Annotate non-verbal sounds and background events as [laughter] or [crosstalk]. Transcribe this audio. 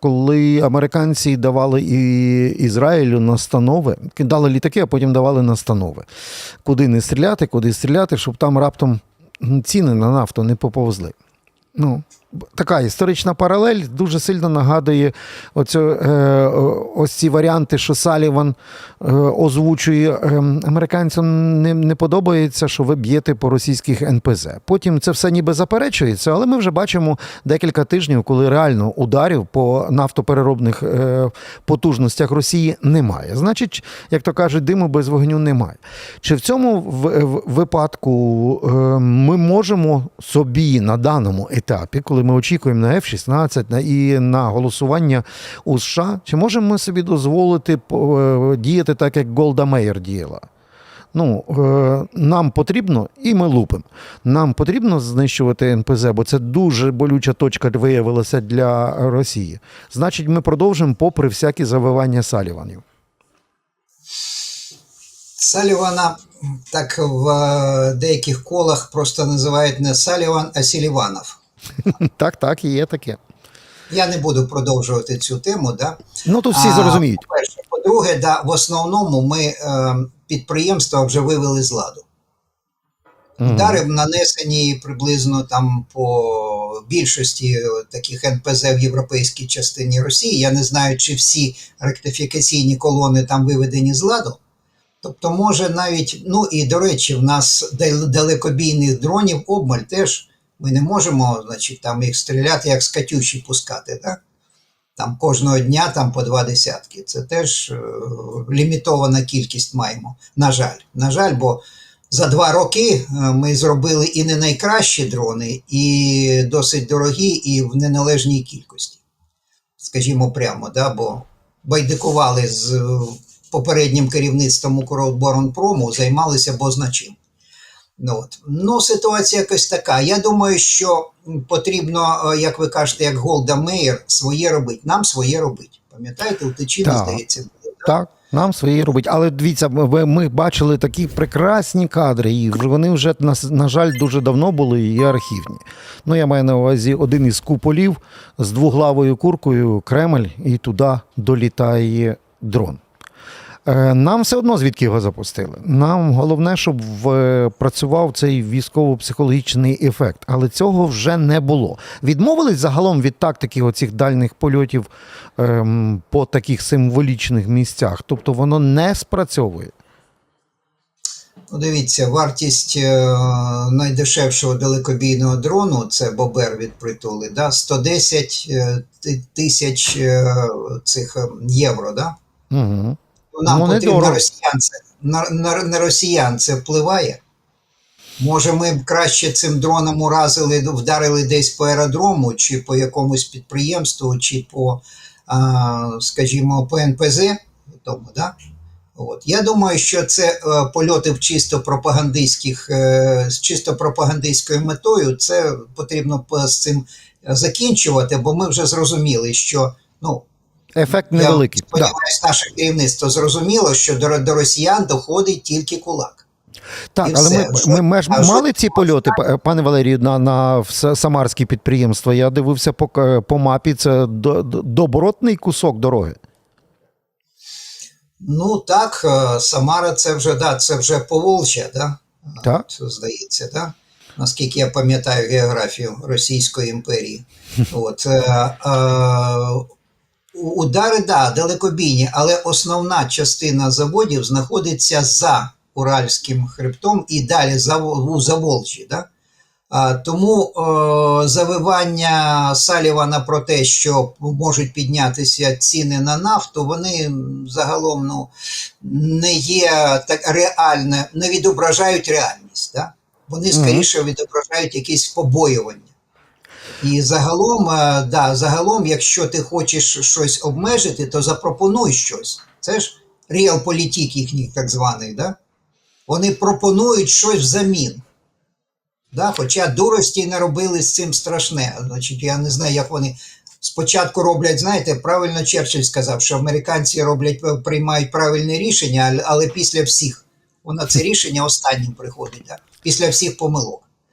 Коли американці давали і Ізраїлю настанови, кидали літаки, а потім давали настанови, куди не стріляти, куди стріляти, щоб там раптом ціни на нафту не поповзли. Ну, така історична паралель дуже сильно нагадує оцю, е, ось ці варіанти, що Саліван е, озвучує. Е, американцям не, не подобається, що ви б'єте по російських НПЗ. Потім це все ніби заперечується, але ми вже бачимо декілька тижнів, коли реально ударів по нафтопереробних е, потужностях Росії немає. Значить, як то кажуть, диму без вогню немає. Чи в цьому в, в, випадку е, ми можемо собі на даному етапі, коли ми очікуємо на F-16 і на голосування у США, чи можемо ми собі дозволити е, діяти так, як Голда Меєр діяла? Ну, е, нам потрібно, і ми лупимо. Нам потрібно знищувати НПЗ, бо це дуже болюча точка виявилася для Росії. Значить, ми продовжимо попри всякі завивання Саліванів. Салівана так в е, деяких колах просто називають не Саліван, а Сіліванов. [laughs] Так, так, і є таке. Я не буду продовжувати цю тему. Да? Ну тут всі зрозуміють. По-перше, по-друге, да, в основному ми е, підприємства вже вивели з ладу. Мгм. Удари нанесені приблизно там по більшості таких НПЗ в європейській частині Росії. Я не знаю, чи всі ректифікаційні колони там виведені з ладу. Тобто, може навіть, ну і до речі, в нас далекобійних дронів обмаль теж ми не можемо, значить, там їх стріляти, як з Катюші пускати. Так? Там кожного дня там по два десятки. Це теж е, лімітована кількість маємо. На жаль, на жаль, бо за два роки е, ми зробили і не найкращі дрони, і досить дорогі, і в неналежній кількості. Скажімо прямо, да, бо байдикували з е, попереднім керівництвом Укроборонпрому, займалися бозначим. Ну, от. ну, ситуація якась така. Я думаю, що потрібно, е, як ви кажете, як Голда Меєр, своє робити. Нам своє робити. Пам'ятаєте, у Так. здається? Так, нам свої робить. Але дивіться, ми, ми бачили такі прекрасні кадри, і вони вже, на, на жаль, дуже давно були і архівні. Ну, я маю на увазі один із куполів з двоглавою куркою Кремль, і туди долітає дрон. Е, Нам все одно звідки його запустили. Нам головне, щоб працював цей військово-психологічний ефект, але цього вже не було. Відмовились загалом від тактики оцих дальних польотів ем, по таких символічних місцях. Тобто воно не спрацьовує. Ну, дивіться, вартість е, найдешевшого далекобійного дрону це Бобер від притули, да, 110 е, тисяч цих е, євро. Да? Угу. Ну, Нам Ну, потрібно дорого. росіян це, на, на, на росіян це впливає. Може, ми б краще цим дроном уразили, вдарили десь по аеродрому, чи по якомусь підприємству, чи по, а, скажімо, по НПЗ. Тому, да? От. Я думаю, що це е, польоти в чисто пропагандистських, е, з чисто пропагандистською метою. Це потрібно з цим закінчувати, бо ми вже зрозуміли, що ну, Ефект я невеликий. Да. сподіваюся, наше керівництво зрозуміло, що до, до росіян доходить тільки кулак. Так, І але все. ми, ми, ми ж мали ці польоти, пане Валерію, на, на самарські підприємства. Я дивився по, по мапі, це до, до- добротний кусок дороги. Ну так, е, Самара це вже да, це вже Поволжя, да? Так. От, здається, да? наскільки я пам'ятаю географію Російської імперії. [laughs] От, е, е, удари, да, далекобійні, але основна частина заводів знаходиться за Уральським хребтом і далі за, у Заволжі. Да? А, тому е, завивання Салівана про те, що можуть піднятися ціни на нафту, вони загалом ну, не є так реальне, не відображають реальність. Да? Вони скоріше відображають якісь побоювання. І загалом, е, да, загалом, якщо ти хочеш щось обмежити, то запропонуй щось. Це ж реалполітик їхній так званий. Да? Вони пропонують щось взамін. Да? Хоча дурості не робили з цим страшне. Значить, я не знаю, як вони спочатку роблять, знаєте, правильно Черчилль сказав, що американці роблять, приймають правильне рішення, але- але після всіх. Воно це рішення останнім приходить, да? після всіх помилок.